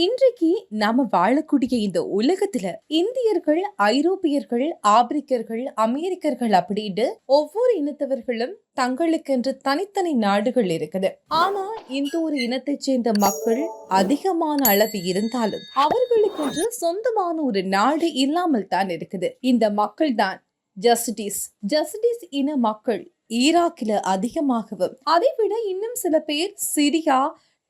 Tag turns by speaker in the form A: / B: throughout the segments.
A: இன்றைக்கு நாம வாழக்கூடிய இந்த உலகத்துல இந்தியர்கள் ஐரோப்பியர்கள் ஆப்பிரிக்கர்கள் அமெரிக்கர்கள் அப்படின்னு ஒவ்வொரு இனத்தவர்களும் தங்களுக்கென்று தனித்தனி நாடுகள் இருக்குது. ஆனா இந்த ஒரு இனத்தை சேர்ந்த மக்கள் அதிகமான அளவு இருந்தாலும் அவர்களுக்கென்று சொந்தமான ஒரு நாடு இல்லாமல் தான் இருக்குது. இந்த மக்கள் தான் ஜஸ்டிஸ். ஜஸ்டிஸ் இன மக்கள் ஈராக்கில அதிகமாகவும் அதைவிட இன்னும் சில பேர் சிரியா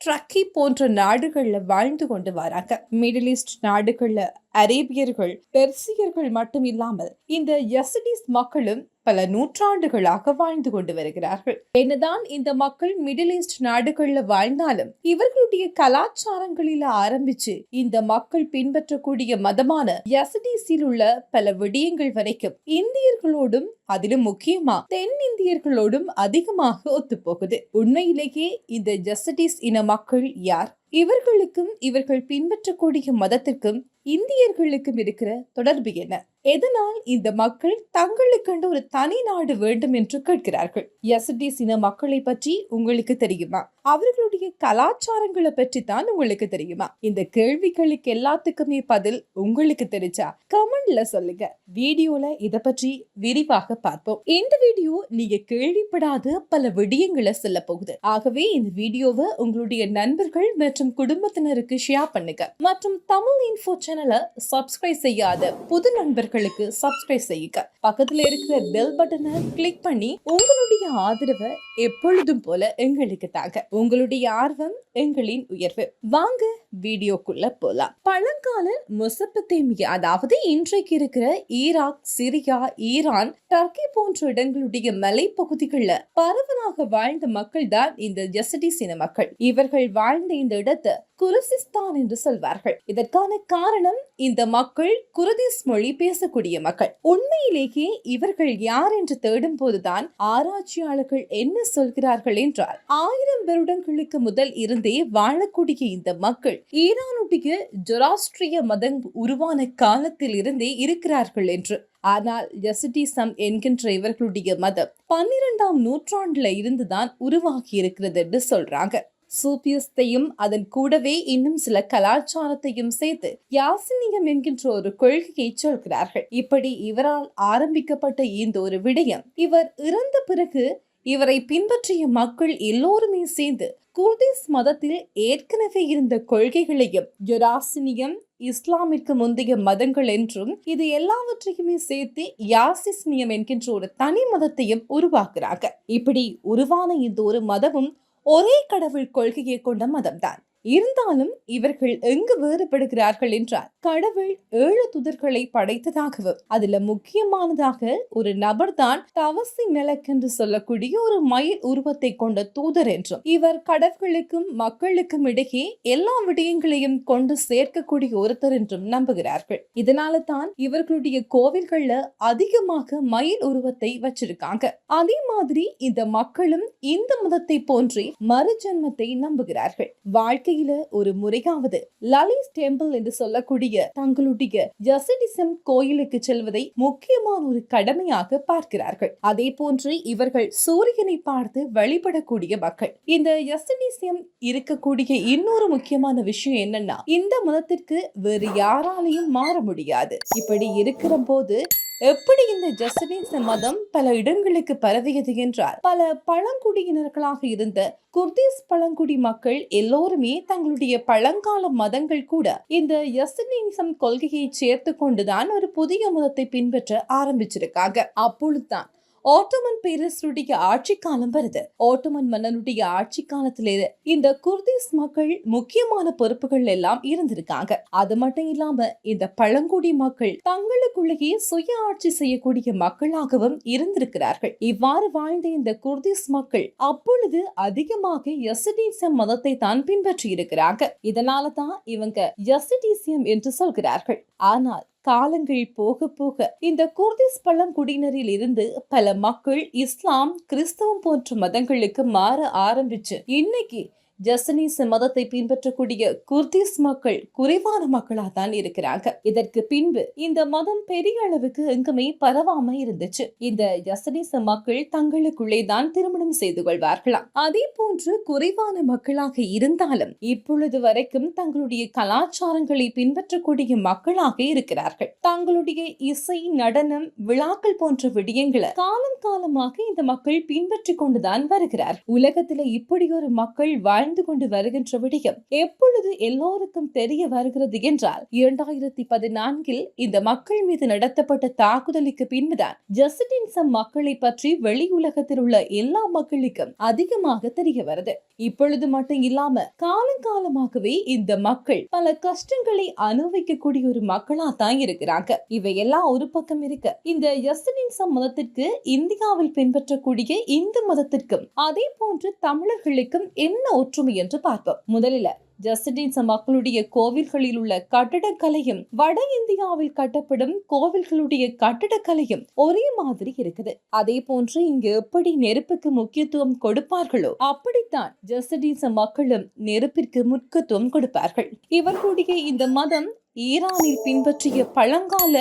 A: ட்ரக்கி போன்ற நாடுகளில் வாழ்ந்து கொண்டு வராங்க. மிடில் ஈஸ்ட் நாடுகளில் அரேபியர்கள் பெர்சியர்கள் மட்டும் இல்லாமல் இந்த எசடிஸ் மக்களும் பல நூற்றாண்டுகளாக வாழ்ந்து கொண்டு வருகிறார்கள். என்னதான் இந்த மக்கள் மிடில் ஈஸ்ட் நாடுகள்ல வாழ்ந்தாலும் இவர்களுடைய கலாச்சாரங்களில ஆரம்பிச்சு இந்த மக்கள் பின்பற்றக்கூடிய மதமான எசடிஸில் உள்ள பல விடயங்கள் வரைக்கும் இந்தியர்களோடும் அதிலும் முக்கியமா தென்னிந்தியர்களோடும் அதிகமாக ஒத்துப்போகுது. உண்மையிலேயே இந்த ஜெசடிஸ் இன மக்கள் யார்? இவர்களுக்கும் இவர்கள் பின்பற்றக்கூடிய மதத்திற்கும் இந்தியர்களுக்கும் இருக்கிற தொடர்பு என்ன? எதனால் இந்த மக்கள் தங்களுக்கென்று ஒரு தனி நாடு வேண்டும் என்று கேட்கிறார்கள்? எஸ்டி சின மக்களை பற்றி உங்களுக்கு தெரியுமா? அவர்களுடைய கலாச்சாரங்களை பற்றி தான் உங்களுக்கு தெரியுமா? இந்த கேள்விகளுக்கு எல்லாத்துக்குமே பதில் உங்களுக்கு தெரிஞ்சா கமெண்ட்ல சொல்லுங்க. வீடியோல இத பற்றி விரிவாக பார்ப்போம். இந்த வீடியோ நீங்க கேள்விப்படாத பல விடயங்களை சொல்ல போகுது. ஆகவே இந்த வீடியோவை உங்களுடைய நண்பர்கள் மற்றும் குடும்பத்தினருக்கு ஷேர் பண்ணுங்க. மற்றும் தமிழ் இன்ஃபோ சேனலை சப்ஸ்கிரைப் செய்யாத புது நண்பர்கள் நண்பர்களுக்கு சப்ஸ்கிரைப் செய்யுங்க. பக்கத்துல இருக்கிற பெல் பட்டனை கிளிக் பண்ணி உங்களுடைய ஆதரவை எப்பொழுதும் போல எங்களுக்கு தாங்க. உங்களுடைய ஆர்வம் எங்களின் உயர்வு. வாங்க வீடியோக்குள்ள போலாம். பழங்கால மொசப்பத்தேமியா அதாவது இன்றைக்கு இருக்கிற ஈராக் சிரியா ஈரான் டர்க்கி போன்ற இடங்களுடைய மலைப்பகுதிகளில் பரவலாக வாழ்ந்த மக்கள் தான் இந்த ஜெசடிஸ் இன மக்கள் இவர்கள் வாழ்ந்த இந்த இடத்தை குருசிஸ்தான் என்று சொல்வார்கள். இதற்கான காரணம் இந்த மக்கள் குருதிஸ் மொழி பேசக்கூடிய மக்கள். உண்மையிலேயே இவர்கள் யார் என்று தேடும் போதுதான் ஆராய்ச்சியாளர்கள் என்ன சொல்கிறார்கள் என்றால் ஆயிரம் வருடங்களுக்கு முதல் இருந்தே வாழக்கூடிய இந்த மக்கள் ஈரானுடைய ஜொராஸ்ட்ரிய மதம் உருவான காலத்தில் இருந்தே இருக்கிறார்கள் என்று. ஆனால் ஜெசிட்டிசம் என்கின்ற இவர்களுடைய மதம் பன்னிரெண்டாம் நூற்றாண்டுல இருந்துதான் உருவாகி இருக்கிறது என்று சொல்றாங்க. சூபியஸ்தையும் அதன் கூடவே இன்னும் சில கலாச்சாரத்தையும் சேர்த்து யாசினியம் என்கின்ற ஒரு கொள்கையை சொல்கிறார்கள். இப்படி இவரால் ஆரம்பிக்கப்பட்ட இந்த ஒரு விடயம் இவர் இறந்த பிறகு இவரை பின்பற்றிய மக்கள் எல்லோருமே சேர்ந்து குர்திஸ் மதத்தில் ஏற்கனவே இருந்த கொள்கைகளையும் யுராசினியம் இஸ்லாமிற்கு முந்தைய மதங்கள் என்றும் இது எல்லாவற்றையுமே சேர்த்து யாசிஸ்னியம் என்கின்ற ஒரு தனி மதத்தையும் உருவாக்குறாங்க. இப்படி உருவான இந்த ஒரு மதமும் ஒரே கடவுள் கொள்கையை கொண்ட மதம்தான். இருந்தாலும் இவர்கள் எங்கு வேறுபடுகிறார்கள் என்றால் கடவுள் ஏழு துதர்களை படைத்ததாகவும் அதுல முக்கியமானதாக ஒரு நபர் தான் தவசி மெலக் என்று சொல்லக்கூடிய ஒரு மயில் உருவத்தை கொண்ட தூதர் என்றும் இவர் கடவுளுக்கும் மக்களுக்கும் இடையே எல்லா விடயங்களையும் கொண்டு சேர்க்கக்கூடிய ஒருத்தர் என்றும் நம்புகிறார்கள். இதனால தான் இவர்களுடைய கோவில்கள்ல அதிகமாக மயில் உருவத்தை வச்சிருக்காங்க. அதே மாதிரி இந்த மக்களும் இந்து மதத்தை போன்றே மறுஜன்மத்தை நம்புகிறார்கள். வாழ்க்கை வாழ்க்கையில ஒரு முறையாவது லலிஸ் டெம்பிள் என்று சொல்லக்கூடிய தங்களுடைய ஜசிடிசம் கோயிலுக்கு செல்வதை முக்கியமான ஒரு கடமையாக பார்க்கிறார்கள். அதே போன்று இவர்கள் சூரியனை பார்த்து வழிபடக்கூடிய மக்கள். இந்த எஸ்டிசியம் இருக்கக்கூடிய இன்னொரு முக்கியமான விஷயம் என்னன்னா இந்த மதத்திற்கு வேறு யாராலையும் மாற முடியாது. இப்படி இருக்கிற போது எப்படி இந்த ஜஸ்டிஸ் மதம் பல இடங்களுக்கு பரவியது என்றால் பல பழங்குடியினர்களாக இருந்த குர்தீஸ் பழங்குடி மக்கள் எல்லோருமே தங்களுடைய பழங்கால மதங்கள் கூட இந்த யசனிசம் கொள்கையை சேர்த்து கொண்டுதான் ஒரு புதிய மதத்தை பின்பற்ற ஆரம்பிச்சிருக்காங்க. அப்பொழுதுதான் ஓட்டோமன் பேரரசுடைய ஆட்சி காலம் வருது. ஓட்டோமன் மன்னனுடைய ஆட்சி காலத்திலே இந்த குர்திஸ் மக்கள் முக்கியமான பொறுப்புகள் எல்லாம் இருந்திருக்காங்க. அது மட்டும் இல்லாம இந்த பழங்குடி மக்கள் தங்களுக்குள்ளேயே சுய ஆட்சி செய்யக்கூடிய மக்களாகவும் இருந்திருக்கிறார்கள். இவ்வாறு வாழ்ந்த இந்த குர்திஸ் மக்கள் அப்பொழுது அதிகமாக எசடீசியம் மதத்தை தான் பின்பற்றி இருக்கிறாங்க இதனால தான் இவங்க எசடிசியம் என்று சொல்கிறார்கள். ஆனால் காலங்கள் போக போக இந்த குர்திஸ் பழங்குடியினரில் இருந்து பல மக்கள் இஸ்லாம் கிறிஸ்தவம் போன்ற மதங்களுக்கு மாற ஆரம்பிச்சு. இன்னைக்கு ஜசனீஸ் மதத்தை பின்பற்றக்கூடிய குர்திஸ் மக்கள் குறைவான மக்களாக தான் இருக்கிறாங்க. இதற்கு பின்பு இந்த மதம் பெரிய அளவுக்கு எங்குமே பரவாம இருந்துச்சு. இந்த ஜசனீஸ் மக்கள் தங்களுக்குள்ளே தான் திருமணம் செய்து கொள்வார்களாம். அதே போன்று குறைவான மக்களாக இருந்தாலும் இப்பொழுது வரைக்கும் தங்களுடைய கலாச்சாரங்களை பின்பற்றக்கூடிய மக்களாக இருக்கிறார்கள். தங்களுடைய இசை நடனம் விழாக்கள் போன்ற விடயங்களை காலம் காலமாக இந்த மக்கள் பின்பற்றி கொண்டுதான் வருகிறார். உலகத்துல இப்படி ஒரு மக்கள் வாழ்ந்த கொண்டு வருகின்ற விடயம். எப்பொழுது எல்லோருக்கும் தெரிய வருகிறது என்றால் இரண்டாயிரத்தி பதினான்கில் இந்த மக்கள் மீது நடத்தப்பட்ட தாக்குதலுக்கு பின்புதான் ஜஸ்டின்சம் மக்களை பற்றி வெளி உலகத்தில் உள்ள எல்லா மக்களுக்கும் அதிகமாக தெரிய வருது. இப்பொழுது மட்டும் இல்லாம காலங்காலமாகவே இந்த மக்கள் பல கஷ்டங்களை அனுபவிக்கக்கூடிய ஒரு மக்களா தான் இருக்கிறாங்க. இவையெல்லாம் ஒரு பக்கம் இருக்கு இந்த யசனின்சம் மதத்திற்கு இந்தியாவில் பின்பற்றக்கூடிய இந்து மதத்திற்கும் அதே போன்று தமிழர்களுக்கும் என்ன ஒற்றுமை என்று பார்ப்போம். முதலில் ஜஸ்டின்ஸ் மக்களுடைய கோவில்களில் உள்ள கட்டடக்கலையும் வட இந்தியாவில் கட்டப்படும் கோவில்களுடைய கட்டடக்கலையும் ஒரே மாதிரி இருக்குது. அதே போன்று இங்கு எப்படி நெருப்புக்கு முக்கியத்துவம் கொடுப்பார்களோ அப்படித்தான் ஜஸ்டின்ஸ் மக்களும் நெருப்பிற்கு முக்கியத்துவம் கொடுப்பார்கள். இவர்களுடைய இந்த மதம் ஈரானில் பின்பற்றிய பழங்கால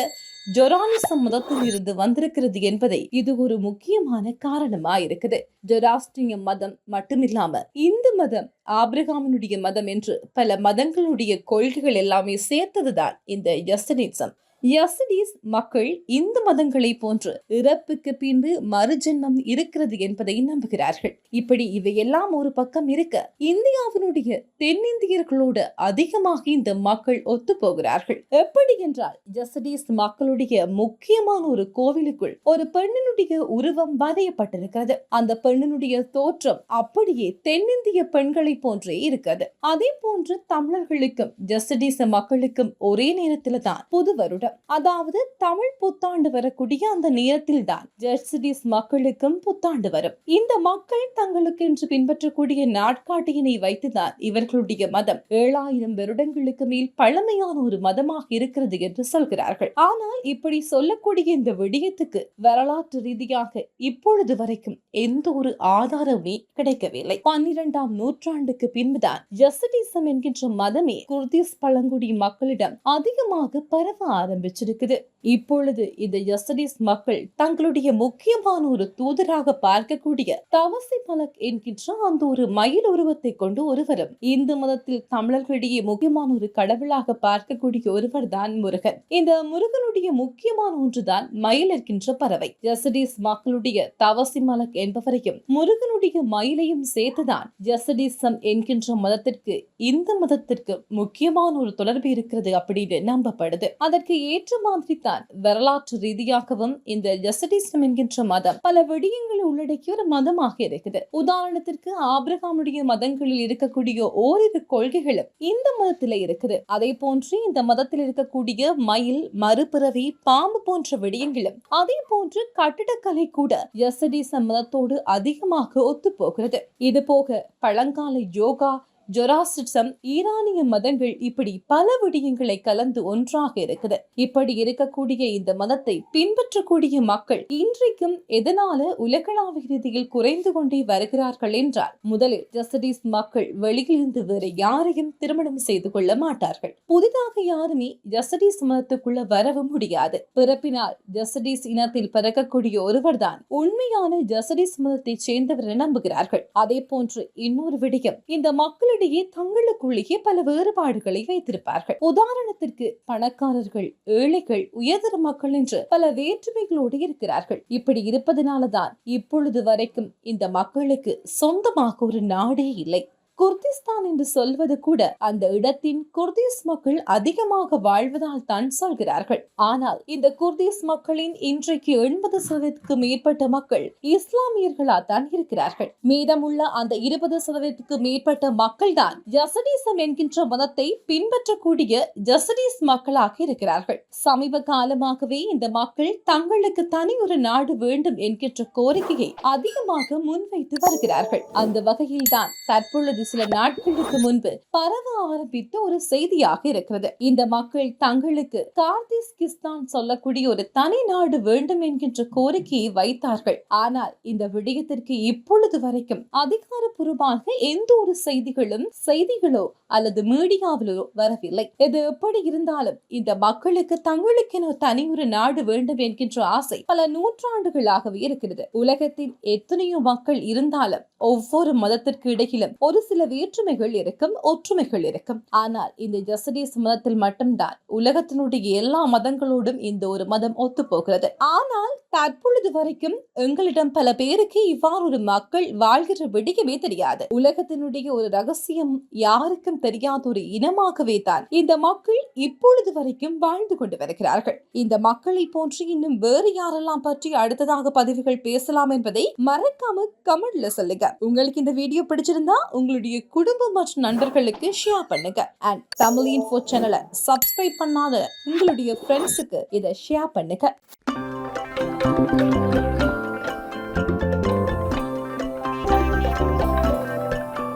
A: ஜொரானிசம் மதத்தில் இருந்து வந்திருக்கிறது என்பதை இது ஒரு முக்கியமான காரணமா இருக்குது ஜொராஸ்ட்ரிய மதம் மட்டுமில்லாம இந்து மதம் ஆப்ரஹாமினுடைய மதம் என்று பல மதங்களுடைய கொள்கைகள் எல்லாமே சேர்த்ததுதான் இந்த யசனிசம். யசடீஸ் மக்கள் இந்து மதங்களை போன்று இறப்புக்கு பின்பு மறுஜென்மம் இருக்கிறது என்பதை நம்புகிறார்கள். இப்படி இவையெல்லாம் ஒரு பக்கம் இருக்க இந்தியாவினுடைய தென்னிந்தியர்களோடு அதிகமாக இந்த மக்கள் ஒத்து போகிறார்கள். எப்படி என்றால் ஜசடீஸ் மக்களுடைய முக்கியமான ஒரு கோவிலுக்குள் ஒரு பெண்ணினுடைய உருவம் வரையப்பட்டிருக்கிறது. அந்த பெண்ணினுடைய தோற்றம் அப்படியே தென்னிந்திய பெண்களை போன்றே இருக்கிறது. அதே போன்று தமிழர்களுக்கும் ஜசடீஸ் மக்களுக்கும் ஒரே நேரத்தில் தான் புது வருடம். அதாவது தமிழ் புத்தாண்டு வரக்கூடிய அந்த நேரத்தில் தான் ஜெர்சிடிஸ் மக்களுக்கும் புத்தாண்டு வரும். இந்த மக்கள் தங்களுக்கு என்று பின்பற்றக்கூடிய நாட்காட்டியினை வைத்துதான் இவர்களுடைய மதம் ஏழாயிரம் வருடங்களுக்கு மேல் பழமையான ஒரு மதமாக இருக்கிறது என்று சொல்கிறார்கள். ஆனால் இப்படி சொல்லக்கூடிய இந்த விடயத்துக்கு வரலாற்று ரீதியாக இப்பொழுது வரைக்கும் எந்த ஒரு ஆதாரமே கிடைக்கவில்லை. பன்னிரெண்டாம் நூற்றாண்டுக்கு பின்புதான் ஜெசடிசம் என்கின்ற மதமே குர்திஸ் பழங்குடி மக்களிடம் அதிகமாக பரவ ஆரம்பிச்சிருக்குது. இப்பொழுது இந்த யசடிஸ் மக்கள் தங்களுடைய முக்கியமான ஒரு தூதராக பார்க்கக்கூடிய தவசி மலக் என்கின்ற அந்த ஒரு மயில் உருவத்தை கொண்டு ஒருவரும் இந்து மதத்தில் தமிழர்களிடையே முக்கியமான ஒரு கடவுளாக பார்க்கக்கூடிய ஒருவர் தான் முருகன். இந்த முருகனுடைய முக்கியமான ஒன்றுதான் மயில் இருக்கின்ற பறவை. யசடிஸ் மக்களுடைய தவசி மலக் என்பவரையும் முருகனுடைய மயிலையும் சேர்த்துதான் ஜசடிசம் என்கின்ற மதத்திற்கு இந்து மதத்திற்கு முக்கியமான ஒரு தொடர்பு இருக்கிறது அப்படின்னு நம்பப்படுது. அதற்கு ஏற்ற மாதிரி தான் வரலாற்று ரீதியாகவும் இந்த ஜசடிசம் என்கின்ற மதம் பல விடயங்களை உள்ளடக்கிய ஒரு மதமாக இருக்குது உதாரணத்திற்கு ஆபிரகாமுடைய மதங்களில் இருக்கக்கூடிய ஓரிரு கொள்கைகளும் இந்த மதத்தில் இருக்குது. அதே போன்று இந்த மதத்தில் இருக்கக்கூடிய மயில் மறுபிறவி பாம்பு போன்ற விடயங்களும் அதே போன்று கட்டிடக்கலை கூட ஜசடிசம் மதத்தோடு அதிகமாக ஒத்து போகிறது இது போக பழங்கால யோகா ஜொராசிசம் ஈரானிய மதங்கள் இப்படி பல விடயங்களை கலந்து ஒன்றாக இருக்குது. இப்படி இருக்கக்கூடிய இந்த மதத்தை பின்பற்றக்கூடிய மக்கள் இன்றைக்கும் எதனால உலகளாவிய ரீதியில் குறைந்து கொண்டே வருகிறார்கள் என்றால் முதலில் ஜஸ்டிஸ் மக்கள் வெளியிலிருந்து வேறு யாரையும் திருமணம் செய்து கொள்ள மாட்டார்கள். புதிதாக யாருமே ஜஸ்டிஸ் மதத்துக்குள்ள வரவும் முடியாது. பிறப்பினால் ஜஸ்டிஸ் இனத்தில் பிறக்கக்கூடிய ஒருவர்தான் உண்மையான ஜஸ்டிஸ் மதத்தை சேர்ந்தவர் நம்புகிறார்கள். அதே போன்று இன்னொரு விடயம் இந்த மக்களிடையே தங்களுக்குள்ளேயே பல வேறுபாடுகளை வைத்திருப்பார்கள். உதாரணத்திற்கு பணக்காரர்கள் ஏழைகள் உயர்தர மக்கள் என்று பல வேற்றுமைகளோடு இருக்கிறார்கள். இப்படி இருப்பதனாலதான் இப்பொழுது வரைக்கும் இந்த மக்களுக்கு சொந்தமாக ஒரு நாடே இல்லை. குர்திஸ்தான் என்று சொல்வது கூட அந்த இடத்தின் குர்திஸ் மக்கள் அதிகமாக வாழ்வதால் தான் சொல்கிறார்கள். ஆனால் இந்த குர்திஸ் மக்களின் இன்றைக்கு எண்பது சதவீதத்துக்கு மேற்பட்ட மக்கள் இஸ்லாமியர்களா தான் இருக்கிறார்கள். மீதமுள்ள அந்த இருபது சதவீதத்துக்கு மேற்பட்ட மக்கள் தான் ஜசடீசம் என்கின்ற மதத்தை பின்பற்றக்கூடிய ஜசடீஸ் மக்களாக இருக்கிறார்கள். சமீப காலமாகவே இந்த மக்கள் தங்களுக்கு தனி ஒரு நாடு வேண்டும் என்கின்ற கோரிக்கையை அதிகமாக முன்வைத்து வருகிறார்கள். அந்த வகையில்தான் தற்பொழுது சில நாட்களுக்கு முன்பு பரவ ஆரம்பித்த ஒரு செய்தியாக இருக்கிறது. இந்த மக்கள் தங்களுக்கு கார்திஸ்கிஸ்தான் சொல்லக்கூடிய ஒரு தனி நாடு வேண்டும் என்கின்ற கோரிக்கையை வைத்தார்கள். ஆனால் இந்த விடயத்திற்கு இப்பொழுது வரைக்கும் அதிகாரப்பூர்வமாக எந்த ஒரு செய்திகளும் செய்திகளோ அல்லது மீடியாவிலோ வரவில்லை. எது எப்படி இருந்தாலும் இந்த மக்களுக்கு தங்களுக்கென தனி ஒரு நாடு வேண்டும் என்கின்ற ஆசை பல நூற்றாண்டுகளாகவே இருக்கிறது. உலகத்தின் எத்தனையோ மக்கள் இருந்தாலும் ஒவ்வொரு மதத்திற்கு இடையிலும் ஒரு சில வேற்றுமைகள் இருக்கும் ஒற்றுமைகள் இருக்கும். ஆனால் இந்த ஜசடீஸ் மதத்தில் மட்டும்தான் உலகத்தினுடைய எல்லா மதங்களோடும் இந்த ஒரு மதம் ஒத்து போகிறது ஆனால் தற்பொழுது வரைக்கும் எங்களிடம் பல பேருக்கு இவ்வாறு ஒரு மக்கள் வாழ்கிற விடியவே தெரியாது. உலகத்தினுடைய ஒரு ரகசியம் யாருக்கும் தெரியாத ஒரு இனமாகவே தான் இந்த மக்கள் இப்பொழுது வரைக்கும் வாழ்ந்து கொண்டு வருகிறார்கள். இந்த மக்களை போன்று இன்னும் வேறு யாரெல்லாம் பற்றி அடுத்ததாக பதிவுகள் பேசலாம் என்பதை மறக்காம கமெண்ட்ல சொல்லுங்க. உங்களுக்கு இந்த வீடியோ பிடிச்சிருந்தா உங்களுடைய குடும்பம் மற்றும் நண்பர்களுக்கு ஷேர் பண்ணுங்க. அண்ட் தமிழ் இன்ஃபோ சேனலை சப்ஸ்கிரைப் பண்ணாத உங்களுடைய ஃப்ரெண்ட்ஸுக்கு இதை ஷேர் பண்ணுங்க.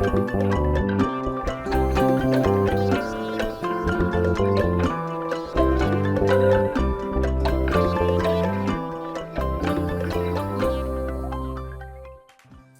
B: Thank you.